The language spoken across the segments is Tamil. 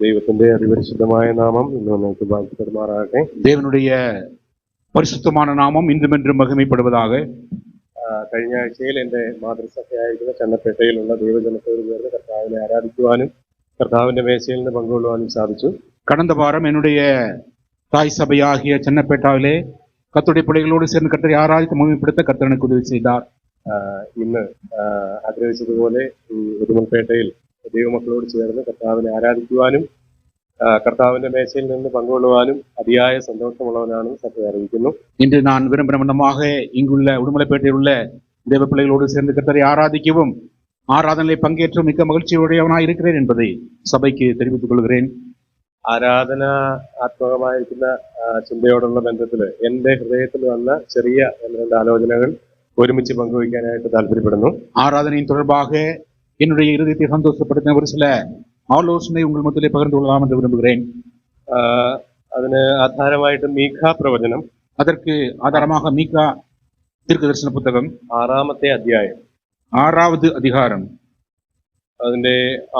ദൈവത്തിന്റെ അതിപരിശുദ്ധമായ നാമം ഇന്ന് നമുക്ക് വാഴ്ത്തപ്പെടുമാറാകട്ടെ தேவனுடைய பரிசுத்தமான நாமம் இன்றும் என்றும் மகிமைப்படுவதாக ആ, കഴിഞ്ഞ ആഴ്ചയിൽ എൻ്റെ മാതൃസഭയായിരിക്കുന്ന ചന്നപ്പേട്ടയിലുള്ള ദൈവജനത്തോട് ചേർന്ന് കർത്താവിനെ ആരാധിക്കുവാനും കർത്താവിന്റെ മേശയിൽ നിന്ന് പങ്കുകൊള്ളുവാനും സാധിച്ചു கடந்த வாரம் என்னுடைய தாய் சபையாகிய சென்னப்பேட்டாவிலே கத்துடைய பிள்ளைகளோடு சேர்ந்து கத்தரை ஆராதித்து மகிமைப்படுத்த கர்த்தர் எனக்கு உதவி செய்தார் ആ, ഇന്ന് ആ, ആഗ്രഹിച്ചതുപോലെ ഈ ഉടുമൽപേട്ടയിൽ ദൈവമക്കളോട് ചേർന്ന് കർത്താവിനെ ആരാധിക്കുവാനും ആ, കർത്താവിന്റെ മേശയിൽ നിന്ന് പങ്കുകൊള്ളുവാനും അതിയായ സന്തോഷമുള്ളവനാണെന്ന് സഭ അറിയിക്കുന്നു இன்று நான் விரும்புகிற விதமாக இங்குள்ள உடுமலைப்பேட்டையில் உள்ள தேவ பிள்ளைகளோடு சேர்ந்து கர்த்தரை ஆராதிக்கவும் ஆராதனையில் பங்கேற்றும் மிக்க மகிழ்ச்சியுடையவனாய் இருக்கிறேன் என்பதை சபைக்கு தெரிவித்துக் கொள்கிறேன் ആരാധന ആത്മകമായിരിക്കുന്ന ആ, ചിന്തയോടുള്ള ബന്ധത്തിൽ എൻ്റെ ഹൃദയത്തിൽ വന്ന ചെറിയ ഒന്ന് രണ്ട് ആലോചനകൾ ഒരുമിച്ച് പങ്കുവയ്ക്കാനായിട്ട് താല്പര്യപ്പെടുന്നു ஆராதனையின் தொடர்பாக என்னுடைய இருதயத்தை சந்தோஷப்படுத்தின ஒரு சில ஆலோசனை உங்கள் மத்தியிலே பகிர்ந்து கொள்ளலாம் என்று விரும்புகிறேன் ആ, അതിന് ആധാരമായിട്ട് മീഖ പ്രവചനം அதற்கு ஆதாரமாக மீகா தீர்க்கதரிசன புத்தகம் ആറാമത്തെ അധ്യായം ஆறாவது அதிகாரம் അതിന്റെ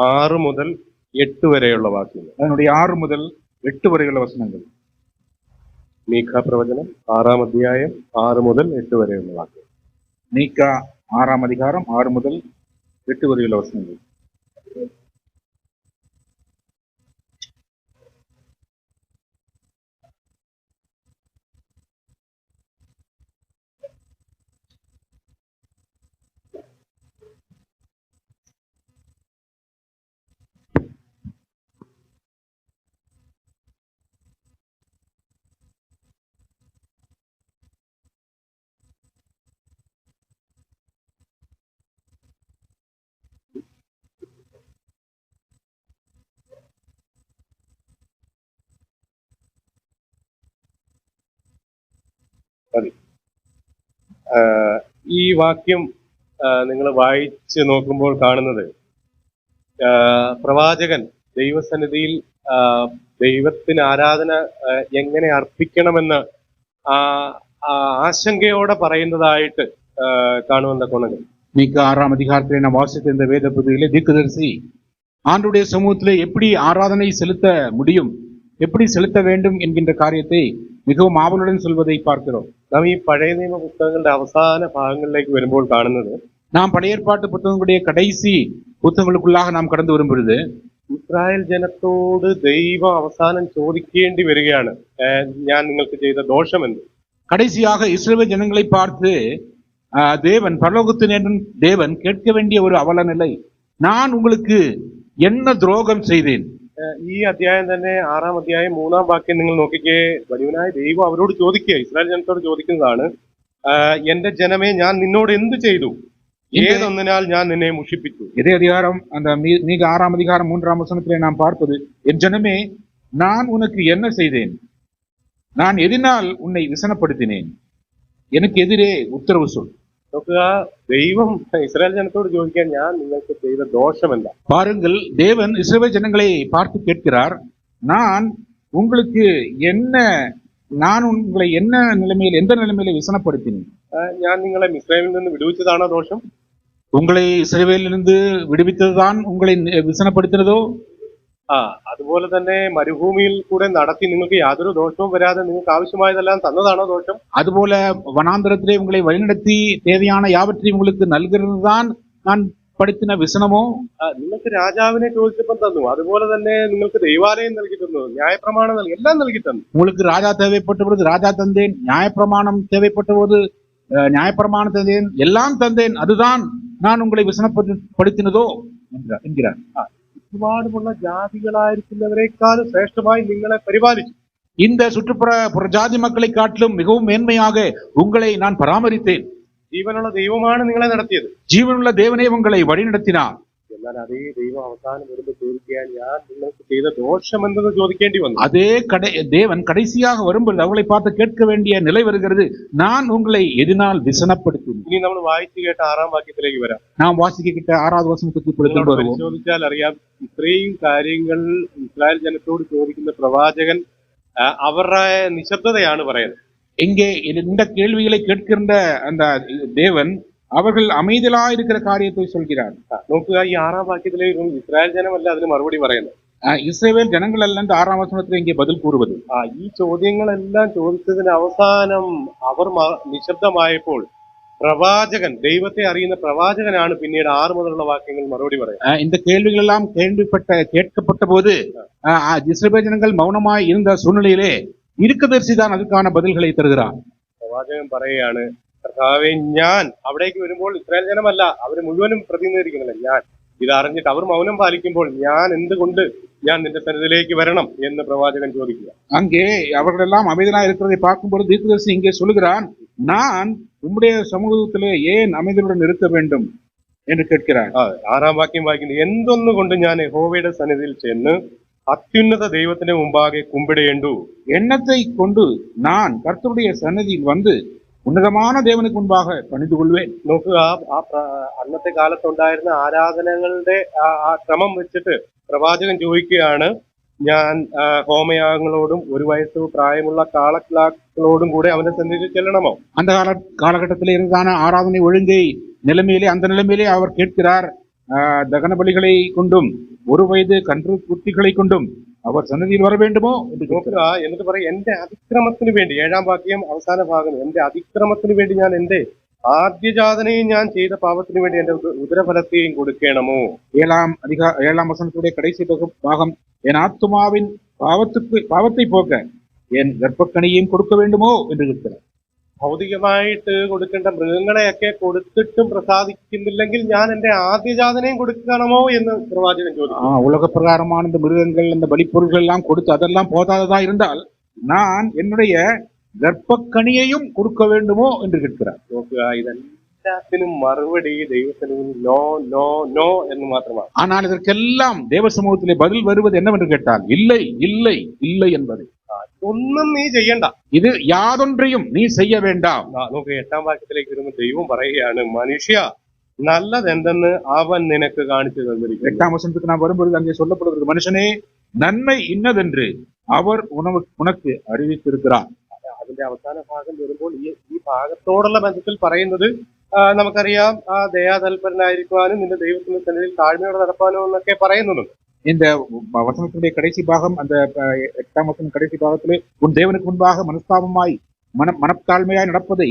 ആറ് മുതൽ എട്ട് വരെയുള്ള വാക്യങ്ങൾ அதனுடைய ஆறு முதல் எட்டு வரையுள்ள வசனங்கள் മീഖ പ്രവചനം ആറാം അധ്യായം ആറ് മുതൽ എട്ട് വരെയുള്ള വാക്യം மீகா ஆறாம் அதிகாரம் ஆறு முதல் വെട്ടുപതിവ് വസ്ത്രങ്ങൾ ഈ വാക്യം നിങ്ങൾ വായിച്ച് നോക്കുമ്പോൾ കാണുന്നത് ആ, പ്രവാചകൻ ദൈവസന്നിധിയിൽ ആ, ദൈവത്തിന് ആരാധന ആ, എങ്ങനെ അർപ്പിക്കണമെന്ന് ആ ആ ആശങ്കയോടെ പറയുന്നതായിട്ട് ആ, കാണുമെന്ന കൊണങ്ങൾ மீகா ஆறாம் அதிகாரத்திலே நான் வாசித்த இந்த வேத பகுதியிலே தீர்க்கதரிசி ஆண்டுடைய சமூகத்திலே எப்படி ஆராதனை செலுத்த முடியும் எப்படி செலுத்த வேண்டும் என்கின்ற காரியத்தை மிகவும் ஆவலுடன் சொல்வதை பார்க்கிறோம் നാം ഈ പഴയ നിയമ പുസ്തകങ്ങളുടെ അവസാന ഭാഗങ്ങളിലേക്ക് വരുമ്പോൾ കാണുന്നത് நாம் படையேற்பாட்டு புத்தகங்களுடைய கடைசி புத்தகங்களுக்குள்ளாக நாம் கடந்து வரும் பொழுது ഇസ്രായേൽ ജനത്തോട് ദൈവം അവസാനം ചോദിക്കേണ്ടി വരികയാണ് ഏർ ഞാൻ നിങ്ങൾക്ക് ചെയ്ത ദോഷമെന്ത് கடைசியாக இஸ்ரவேல் ஜனங்களை பார்த்து ஆஹ், தேவன் பரலோகத்தின் தேவன் கேட்க வேண்டிய ஒரு அவல நிலை நான் உங்களுக்கு என்ன துரோகம் செய்தேன் ഏർ ഈ അധ്യായം തന്നെ ആറാം അധ്യായം മൂന്നാം വാക്യം നിങ്ങൾ നോക്കിക്കേ വലിയവനായ ദൈവം അവരോട് ചോദിക്കുക ഇസ്രായേൽ ജനത്തോട് ചോദിക്കുന്നതാണ് ഏർ എന്റെ ജനമേ ഞാൻ നിന്നോട് എന്ത് ചെയ്തു ഏതൊന്നിനാൽ ഞാൻ നിന്നെ മുഷിപ്പിച്ചു இதே அதிகாரம் அந்த மீ- மீக ஆறாம் அதிகாரம் மூன்றாம் வசனத்திலே நாம் பார்ப்பது என் ஜனமே நான் உனக்கு என்ன செய்தேன் நான் எதினால் உன்னை விசனப்படுத்தினேன் எனக்கு எதிரே உத்தரவு சொல் നോക്കുക ദൈവം ഇസ്രായേൽ ജനത്തോട് ചോദിക്കാൻ ഞാൻ നിങ്ങൾക്ക് ചെയ്ത ദോഷം എന്താ பாருங்கள் தேவன் இஸ்ரவேல் ஜனங்களை பார்த்து கேட்கிறார் நான் உங்களுக்கு என்ன நான் உங்களை என்ன நிலைமையில் எந்த நிலைமையில விசனப்படுத்தினேன் ഏർ ഞാൻ നിങ്ങളെ മിസ്രൈമിൽ നിന്ന് വിടുവിച്ചതാണോ ദോഷം உங்களை இஸ்ரவேலிலிருந்து விடுவித்ததுதான் உங்களை நி- விசனப்படுத்தினதோ ആ അതുപോലെ തന്നെ മരുഭൂമിയിൽ കൂടെ നടത്തി നിങ്ങൾക്ക് യാതൊരു ദോഷവും വരാതെ നിങ്ങൾക്ക് ആവശ്യമായതെല്ലാം തന്നതാണോ ദോഷം அதுபோல வனாந்தரத்திலே உங்களை வழிநடத்தி தேவையான யாவற்றையும் உங்களுக்கு நல்கிறது தான் நான் படுத்தின விசனமோ ആ, നിങ്ങൾക്ക് രാജാവിനെ ചോദിച്ചപ്പോൾ തന്നു അതുപോലെ തന്നെ നിങ്ങൾക്ക് ദൈവാലയം നൽകി തന്നു ന്യായപ്രമാണം നൽകി എല്ലാം നൽകി തന്നു உங்களுக்கு ராஜா தேவைப்பட்ட பொழுது ராஜா தந்தேன் நியாயப்பிரமாணம் தேவைப்பட்ட போது அஹ், நியாயப்பிரமாணம் தந்தேன் எல்லாம் தந்தேன் அதுதான் நான் உங்களை விசனப்படுத்தினதோ என்கிறார் என்கிறார் ചുറ്റുപാടുമുള്ള ജാതികളായിരിക്കുന്നവരെക്കാളും ശ്രേഷ്ഠമായി നിങ്ങളെ പരിപാലിച്ചു இந்த சுற்றுப்புற புற ஜாதி மக்களை காட்டிலும் மிகவும் மேன்மையாக உங்களை நான் பராமரித்தேன் ജീവനുള്ള ദൈവമാണ് നിങ്ങളെ നടത്തിയത് ஜீவனுள்ள தேவனே உங்களை வழிநடத்தினார் എന്നാൽ അതേ ദൈവം അവസാനം വരുമ്പോൾ ചോദിക്കാൻ ഞാൻ നിങ്ങൾക്ക് ചെയ്ത ദോഷം എന്തെന്ന് ചോദിക്കേണ്ടി വന്നു அதே கடை தேவன் கடைசியாக வரும்பொழுது அவர்களை பார்த்து கேட்க வேண்டிய நிலை வருகிறது நான் உங்களை எதினால் விசனப்படுத்தினேன் ഇനി നമ്മൾ വായിച്ചു കേട്ട ആറാം വാക്യത്തിലേക്ക് വരാം நாம் வாசிக்கிட்ட ஆறாவது வசனத்துக்கு இப்பொழுது നിങ്ങളോട് வருவோம் പരിശോധിച്ചാൽ അറിയാം ഇത്രയും കാര്യങ്ങൾ ഇസ്രായേൽ ജനത്തോട് ചോദിക്കുന്ന പ്രവാചകൻ ആ, അവരുടെ നിശബ്ദതയാണ് പറയുന്നത് இங்கே இந்த கேள்விகளை கேட்கின்ற அந்த தேவன் அவர்கள் அமைதலா இருக்கிற காரியத்தை சொல்கிறார் ആ, നോക്കുക ഈ ആറാം വാക്യത്തിലെ ഇസ്രായേൽ ജനമല്ല അതിന് മറുപടി പറയുന്നത് அஹ், இஸ்ரவேல் ஜனங்கள் அல்ல என்று ஆறாம் வசனத்தில் இங்கே பதில் கூறுவது ആ ഈ ചോദ്യങ്ങളെല്ലാം ചോദിച്ചതിന് അവസാനം അവർ മ- നിശബ്ദമായപ്പോൾ പ്രവാചകൻ ദൈവത്തെ അറിയുന്ന പ്രവാചകനാണ് പിന്നീട് ആറ് മുതലുള്ള വാക്യങ്ങൾ മറുപടി പറയുന്നത് அஹ், இந்த கேள்விகள் எல்லாம் கேள்விப்பட்ட கேட்கப்பட்ட போது அஹ், அஹ், இஸ்ரவேல் ஜனங்கள் மௌனமாய் இருந்த சூழ்நிலையிலே இருக்கதரிசி தான் அதுக்கான பதில்களை தருகிறார் പ്രവാചകൻ പറയുകയാണ് കർത്താവെ ഞാൻ അവിടേക്ക് വരുമ്പോൾ ഇസ്രായേൽ ജനമല്ല അവർ മുഴുവനും പ്രതിനിധീകരിക്കുന്നില്ല ഞാൻ ഇത് അറിഞ്ഞിട്ട് അവർ മൗനം പാലിക്കുമ്പോൾ ഞാൻ എന്തുകൊണ്ട് ഞാൻ നിന്റെ സന്നിധിയിലേക്ക് വരണം എന്ന് പ്രവാചകൻ ചോദിക്കുക அங்கே அவர்கள் எல்லாம் அமைதலா இருக்கிறதை பார்க்கும்போது தீர்க்கதரிசி இங்கே சொல்லுகிறான் நான் உம்முடைய சமூகத்திலே ஏன் அமைதலுடன் இருக்க வேண்டும் என்று கேட்கிறார் ആ ആറാം വാക്യം വായിക്കുന്നത് എന്തൊന്നുകൊണ്ട് ഞാൻ യഹോവയുടെ സന്നിധിയിൽ ചെന്ന് അത്യുന്നത ദൈവത്തിന്റെ മുമ്പാകെ കുമ്പിടേണ്ടു எண்ணத்தை கொண்டு நான் கர்த்தருடைய சன்னதியில் வந்து உன்னதமான தேவனுக்கு முன்பாக பணிந்து கொள்வேன் നോക്കുക ആ- ആ പ്ര- അന്നത്തെ കാലത്തുണ്ടായിരുന്ന ആരാധനകളുടെ ആ ആ ക്രമം വെച്ചിട്ട് പ്രവാചകൻ ചോദിക്കുകയാണ് ഞാൻ ആ, ഹോമയാഗങ്ങളോടും ഒരു വയസ്സ് പ്രായമുള്ള കാളക്കിളാക്കളോടും കൂടെ അവന്റെ സന്നിധിയിൽ ചെല്ലണമോ அந்த கால காலகட்டத்தில் இருந்ததான ஆராதனை ஒழுங்கை நிலைமையிலே அந்த நிலைமையிலே அவர் கேட்கிறார் ஆஹ், தகன பலிகளை கொண்டும் ஒரு வயது கன்று குட்டிகளை கொண்டும் அவர் சன்னதியில் வர வேண்டுமோ என்று கேட்கிறார். നോക്കുക എന്നിട്ട് പറയും എന്റെ അതിക്രമത്തിന് വേണ്ടി ഏഴാം വാക്യം അവസാന ഭാഗം എന്റെ അതിക്രമത്തിന് വേണ്ടി ഞാൻ എന്റെ ആദ്യജാതനെയും ഞാൻ ചെയ്ത പാപത്തിന് വേണ്ടി എന്റെ ഉദ- ഉദരഫലത്തെയും കൊടുക്കണമോ ஏழாம் அதிகா ஏழாம் வசனத்துடைய கடைசி பகு- பாகம் என் ஆத்துமாவின் பாவத்துக்கு பாவத்தை போக்க என் கர்ப்பக்கணியையும் கொடுக்க வேண்டுமோ என்று கேட்கிறார் ഭൗതികമായിട്ട് കൊടുക്കേണ്ട മൃഗങ്ങളെയൊക്കെ കൊടുത്തിട്ടും പ്രസാദിക്കുന്നില്ലെങ്കിൽ ഞാൻ എന്റെ ആദ്യജാതനെയും കൊടുക്കണമോ എന്ന് പ്രവാചകൻ ചോദിച്ചു ஆஹ், உலக பிரகாரமான இந்த மிருகங்கள் இந்த பலிப்பொருட்கள் எல்லாம் கொடுத்து அதெல்லாம் போதாததா இருந்தால் நான் என்னுடைய கர்ப்பக்கணியையும் கொடுக்க வேண்டுமோ என்று கேட்கிறார் നോക്കുക ഇതെല്ലാത്തിനും മറുപടി ദൈവത്തിന് നോ നോ നോ എന്ന് മാത്രമാണ് ஆனால் இதற்கெல்லாம் தேவ சமூகத்திலே பதில் வருவது என்னவென்று கேட்டால் இல்லை இல்லை இல்லை என்பது ഒന്നും നീ ചെയ്യണ്ട இது யாதொன்றையும் நீ செய்ய வேண்டாம் ആ, നോക്ക് എട്ടാം വാക്യത്തിലേക്ക് വരുമ്പോൾ ദൈവം പറയുകയാണ് മനുഷ്യ നല്ലതെന്തെന്ന് അവൻ നിനക്ക് കാണിച്ചു തന്നിരിക്കുന്നു எட்டாம் வசனத்துக்கு நான் வரும்பொழுது அங்கே சொல்லப்படுகிறது மனுஷனே நன்மை இன்னதென்று அவர் உணவு உனக்கு அறிவித்திருக்கிறார் അതിന്റെ അവസാന ഭാഗം വരുമ്പോൾ ഈ ഈ ഭാഗത്തോടുള്ള ബന്ധത്തിൽ പറയുന്നത് ആ, നമുക്കറിയാം ആ ദയാതൽപരനായിരിക്കുവാനും നിന്റെ ദൈവത്തിന്റെ സന്നിധിയിൽ താഴ്മയോടെ നടപ്പാനും എന്നൊക്കെ പറയുന്നുണ്ട് இந்த வசனத்துடைய கடைசி பாகம் அந்த அஹ், எட்டாம் வசனம் கடைசி பாகத்திலே உன் தேவனுக்கு முன்பாக மனஸ்தாபமாய் மன மனத்தாழ்மையாய் நடப்பதை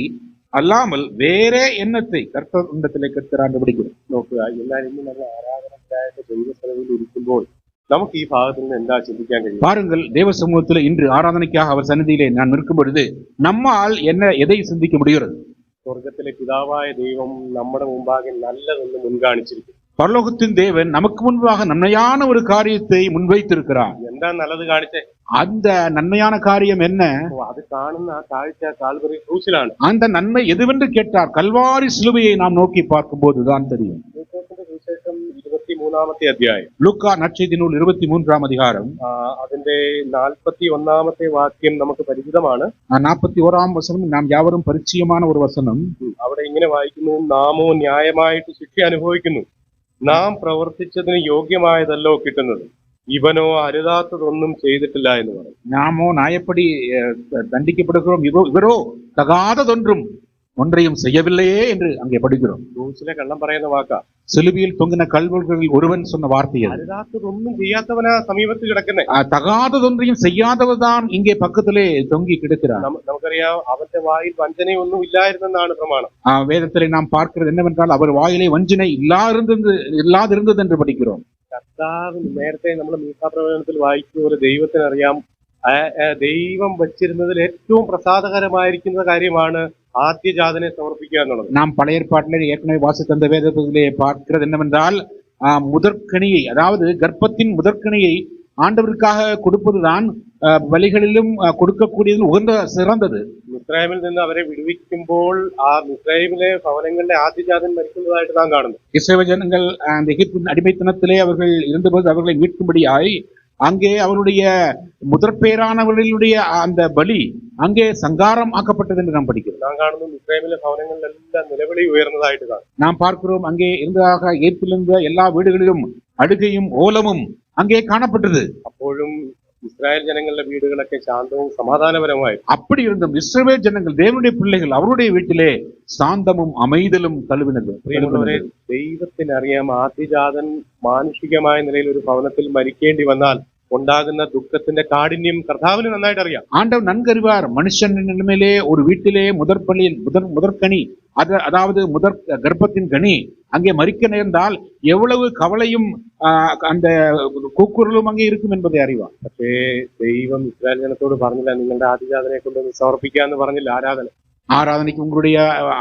அல்லாமல் வேறே எண்ணத்தை கர்த்தர் உண்டத்திலே கற்கிறான் படிக்கிறோம் നോക്കുക എന്നാൽ ഇന്ന് നമ്മൾ ആരാധനക്കായിട്ട് ദൈവസ്ഥലത്തിൽ ഇരിക്കുമ്പോൾ നമുക്ക് ഈ ഭാഗത്തിൽ നിന്ന് എന്താ ചിന്തിക്കാൻ കഴിയും பாருங்கள் தேவ சமூகத்தில் இன்று ஆராதனைக்காக அவர் சன்னதியிலே நான் நிற்கும் பொழுது நம்மால் என்ன எதை சிந்திக்க முடிகிறது സ്വർഗത്തിലെ പിതാവായ ദൈവം നമ്മുടെ മുമ്പാകെ നല്ലതെന്ന് മുൻകാണിച്ചിരിക്കും பரலோகத்தின் தேவன் நமக்கு முன்பாக நன்மையான ஒரு காரியத்தை முன்வைத்திருக்கிறார் എന്താ നല്ലത് കാണിച്ചേ அந்த நன்மையான காரியம் என்ன ഓ, അത് കാണുന്ന ആ കാഴ്ച കാൽവറി ക്രൂശിലാണ് அந்த நன்மை எதுவென்று கேட்டார் கல்வாரி சிலுவையை நாம் நோக்கி பார்க்கும் போதுதான் தெரியும் ലൂക്കോസിന്റെ സുവിശേഷം ഇരുപത്തി മൂന്നാമത്തെ അധ്യായം லூக்கா நற்செய்தி நூல் இருபத்தி மூன்றாம் அதிகாரம் ആ, അതിന്റെ നാൽപ്പത്തി ഒന്നാമത്തെ വാക്യം നമുക്ക് പരിചിതമാണ് நாற்பத்தி ஓராம் வசனம் நாம் யாவரும் பரிச்சயமான ஒரு வசனம் ഉം. അവിടെ ഇങ്ങനെ വായിക്കുന്നു നാമോ ന്യായമായിട്ട് ശിക്ഷ അനുഭവിക്കുന്നു നാം പ്രവർത്തിച്ചതിന് യോഗ്യമായതല്ലോ കിട്ടുന്നത്. ഇവനോ അരുതാത്തതൊന്നും ചെയ്തിട്ടില്ല എന്ന് പറയും. നാമോ നായപ്പടി തണ്ടിക്കപ്പെടുകയും ഇവരോ തകാതതൊന്നും ஒன்றையும் செய்யவில்லையே என்று அங்கே படிக்கிறோம் ക്രൂശിലെ കള്ളം പറയുന്ന വാക്കാ சிலுவையில் தொங்கின கல்வர்களில் ஒருவன் சொன்ன வார்த்தை அது അരുതാത്തതൊന്നും ചെയ്യാത്തവനാ സമീപത്ത് കിടക്കുന്നേ அஹ், தகாததொன்றையும் செய்யாதவர் தான் இங்கே பக்கத்திலே தொங்கி கிடக்கிறார் നമ്മ- നമുക്കറിയാം അവന്റെ വായിൽ വഞ്ചനയൊന്നും ഇല്ലായിരുന്നെന്നാണ് പ്രമാണം அஹ், வேதத்திலே நாம் பார்க்கிறது என்னவென்றால் அவர் வாயிலே வஞ்சினை இல்லாதிருந்தது இல்லாதிருந்தது என்று படிக்கிறோம் കർത്താവിന് നേരത്തെ നമ്മൾ മീസാപ്രവചനത്തിൽ വായിക്കുന്ന പോലെ ദൈവത്തിനറിയാം ആ, ആ, ദൈവം വച്ചിരുന്നതിൽ ഏറ്റവും പ്രസാദകരമായിരിക്കുന്ന കാര്യമാണ് ആദ്യജാതനെ സമർപ്പിക്കുക എന്നുള്ളത് நாம் பழைய ஏற்பாட்டிலே ஏற்கனவே வாசித்த அந்த வேதத்திலே பார்க்கிறது என்னவென்றால் ஆஹ், முதற்கனியை அதாவது கர்ப்பத்தின் முதற்கனியை ஆண்டவருக்காக கொடுப்பதுதான் ஆஹ், பலிகளிலும் ஆஹ், கொடுக்கக்கூடியதில் உகந்த சிறந்தது മിസ്രൈമിൽ നിന്ന് അവരെ വിടുവിക്കുമ്പോൾ ആ മിസ്രൈമിലെ ഭവനങ്ങളിലെ ആദ്യജാതൻ മരിക്കുന്നതായിട്ട് നാം കാണുന്നു இஸ்ரவேல் ஜனங்கள் ஆஹ், அந்த எகிப்தின் அடிமைத்தனத்திலே அவர்கள் இருந்தபோது அவர்களை மீட்கும்படியாய் அங்கே அவருடைய முதற்பேரானவர்களுடைய அந்த பலி அங்கே சங்காரம் ஆக்கப்பட்டது என்று நாம் படிக்கிறோம் നാം കാണുന്നു മിസ്രൈമിലെ ഭവനങ്ങളിലെല്ലാം നിലവിളി ഉയർന്നതായിട്ട് കാണും நாம் பார்க்கிறோம் அங்கே இருந்ததாக ஏற்றிலிருந்த எல்லா வீடுகளிலும் அழுகையும் ஓலமும் அங்கே காணப்பட்டது അപ്പോഴും ഇസ്രായേൽ ജനങ്ങളുടെ വീടുകളൊക്കെ ശാന്തവും സമാധാനപരവുമായിരുന്നു அப்படி இருந்தும் இஸ்ரவேல் ஜனங்கள் தேவனுடைய பிள்ளைகள் அவருடைய வீட்டிலே சாந்தமும் அமைதலும் தழுவினது പ്രിയമുള്ളവരെ ദൈവത്തിനറിയാം ആദ്യജാതൻ മാനുഷികമായ നിലയിൽ ഒരു ഭവനത്തിൽ മരിക്കേണ്ടി വന്നാൽ ഉണ്ടാകുന്ന ദുഃഖത്തിന്റെ കാഠിന്യം കർത്താവിന് നന്നായിട്ട് അറിയാം ஆண்டவர் நன்கறிவார் மனுஷன் நிலைமையிலே ஒரு வீட்டிலே முதற் பள்ளியில் முதற் முதற்கனி அது அதாவது முதற் கர்ப்பத்தின் கனி அங்கே மறிக்க நேர்ந்தால் எவ்வளவு கவலையும் ஆஹ், அந்த கூக்குரலும் அங்கே இருக்கும் என்பதை அறிவார் പക്ഷേ ദൈവം ഇസ്രായേൽ ജനത്തോട് പറഞ്ഞില്ല നിങ്ങളുടെ ആദ്യജാതനെ കൊണ്ടൊന്ന് സമർപ്പിക്കാന്ന് പറഞ്ഞില്ല ആരാധന ஆராதனைக்கு உங்களுடைய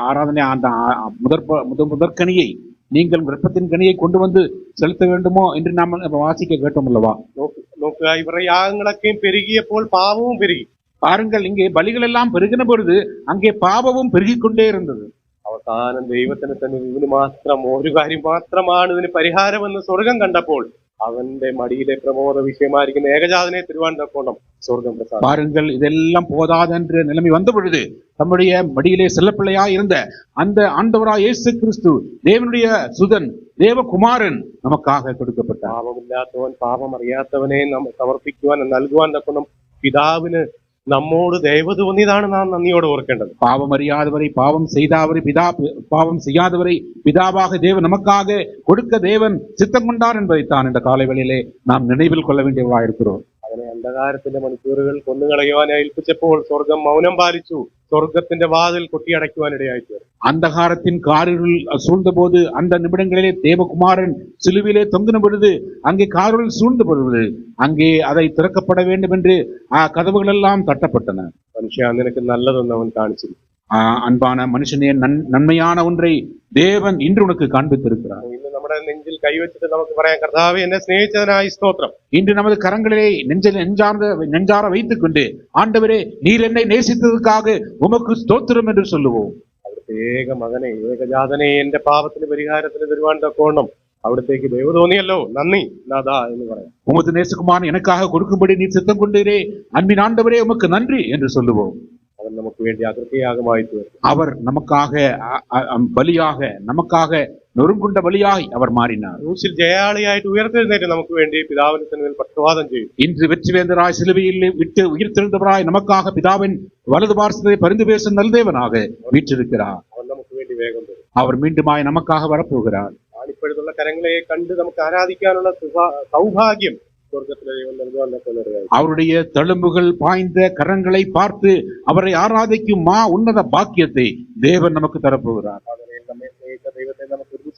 ஆராதனை அந்த ஆ- முதற் ப- முத முதற்கனியை நீங்கள் கர்ப்பத்தின் கனியை கொண்டு வந்து செலுத்த வேண்டுமோ என்று நாம் வாசிக்க கேட்டோம் அல்லவா നോക്ക് നോക്കുക ഇവരുടെ യാഗങ്ങളൊക്കെയും പെരുകിയപ്പോൾ പാപവും പെരുകി பாருங்கள் இங்கே பலிகள் எல்லாம் பெருகின பொழுது அங்கே பாவமும் பெருகிக் கொண்டே இருந்தது അവസാനം ദൈവത്തിന് തന്നെ ഇതിന് മാത്രം ഒരു കാര്യം മാത്രമാണ് ഇതിന് പരിഹാരമെന്ന് സ്വർഗം കണ്ടപ്പോൾ അവന്റെ മടിയിലെ പ്രമോദ വിഷയമായിരിക്കുന്ന ഏകജാതനെ തിരുവാണ്ടക്കോണം സ്വർഗം പ്രസാദം பாருங்கள் இதெல்லாம் போதாது என்ற நிலைமை வந்த பொழுது தம்முடைய மடியிலே செல்லப்பிள்ளையா இருந்த அந்த ஆண்டவராய் இயேசு கிறிஸ்து தேவனுடைய சுதன் தேவகுமாரன் நமக்காக கொடுக்கப்பட்டார் പാപമില്ലാത്തവൻ പാപം അറിയാത്തവനെ നമ്മ സമർപ്പിക്കുവാൻ നൽകുവാൻ തക്കണം പിതാവിന് നമ്മോട് ദയവ് തോന്നിയതാണ് നാം നന്ദിയോടെ ഓർക്കേണ്ടത് பாவம் அறியாதவரை பாவம் செய்தாவரை பிதா பாவம் செய்யாதவரை பிதாவாக தேவன் நமக்காக கொடுக்க தேவன் சித்தம் கொண்டார் என்பதைத்தான் இந்த காலை வேளையிலே நாம் நினைவில் கொள்ள வேண்டியவர்களாக இருக்கிறோம் അവനെ അന്ധകാരത്തിന്റെ മണിക്കൂറുകൾ കൊന്നുകളയുവാൻ ഏൽപ്പിച്ചപ്പോൾ സ്വർഗം മൗനം പാലിച്ചു സ്വർഗത്തിന്റെ വാതിൽ കൊട്ടിയടയ്ക്കുവാനിടയായി തീർന്നു அந்தகாரத்தின் காரிருள் சூழ்ந்த போது அந்த நிமிடங்களிலே தேவகுமாரன் சிலுவிலே தொங்கின பொழுது அங்கே காரிருள் சூழ்ந்த பொழுது அங்கே அதை திறக்கப்பட வேண்டும் என்று ஆ, கதவுகள் எல்லாம் தட்டப்பட்டன മനുഷ്യ നിനക്ക് നല്ലതൊന്നും അവൻ കാണിച്ചില്ല ஆ, அன்பான மனுஷனே நன் நன்மையான ஒன்றை தேவன் இன்று உனக்கு காண்பித்திருக்கிறார் ഇന്ന് നമ്മുടെ നെഞ്ചിൽ കൈവച്ചിട്ട് നമുക്ക് പറയാം കർത്താവ് എന്നെ സ്നേഹിച്ചതിനായി സ്തോത്രം இன்று நமது கரங்களிலே நெஞ்சில் நெஞ்சார்ந்த நெஞ்சார வைத்துக் கொண்டு ஆண்டவரே நீர் என்னை நேசித்ததற்காக உமக்கு ஸ்தோத்திரம் என்று சொல்லுவோம் അവിടുത്തെ ഏക മകനെ ഏകജാതനെ എന്റെ പാപത്തിന് പരിഹാരത്തിന് തരുവാൻ തക്കോണം അവിടത്തേക്ക് ദൈവം തോന്നിയല്ലോ നന്ദി നാദാ എന്ന് പറയാം உமது நேசகுமாரன் எனக்காக கொடுக்கும்படி நீர் சித்தம் கொண்டீரே அன்பின் ஆண்டவரே உமக்கு நன்றி என்று சொல்லுவோம் അവൻ നമുക്ക് വേണ്ടി അകൃത്യയാഗമായി തീർന്നു அவர் நமக்காக அ- அ- அ- பலியாக நமக்காக நொறுங்குண்ட பலியாய் அவர் மாறினார் ക്രൂശിൽ ജയാളിയായിട്ട് ഉയർത്തെഴുന്നേറ്റ് നമുക്ക് വേണ്ടി പിതാവിന്റെ സന്നിധിയിൽ പക്ഷപാതം ചെയ്തു இன்று வெற்றிவேந்தராய் சிலுவையில் விட்டு உயிர் தெழுந்தவராய் நமக்காக பிதாவின் வலது பார்சத்தை பரிந்து பேசும் நல்தேவனாக வீற்றிருக்கிறார் അവൻ നമുക്ക് വേണ്ടി വേഗം തരും அவர் மீண்டுமாய் நமக்காக வரப்போகிறார் ആണിപ്പഴുതുള്ള കരങ്ങളെ കണ്ട് നമുക്ക് ആരാധിക്കാനുള്ള സുഭാ- സൗഭാഗ്യം സ്വർഗത്തിലെ ദൈവം നൽകുവാൻ തക്കോണറിയായി அவருடைய தழும்புகள் பாய்ந்த கரங்களை பார்த்து அவரை ஆராதிக்கும் மா உன்னத பாக்கியத்தை தேவன் நமக்கு தரப்போகிறார்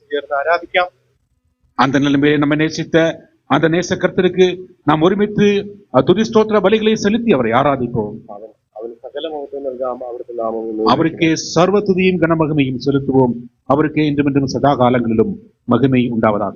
உயர்ந்து ஆராதிക്കാം. அந்த நிலைமையிலே நம்ம நேசித்த அந்த நேசக்கர்த்தருக்கு நாம் ஒருமித்து துதிஸ்தோத்திர பலிகளை செலுத்தி அவரை ஆராதிப்போம். அவருக்கே சர்வ துதியும் கனமகிமையும் செலுத்துவோம். அவருக்கு இன்றும் இன்றும் சதா காலங்களிலும் மகிமை உண்டாவதாக.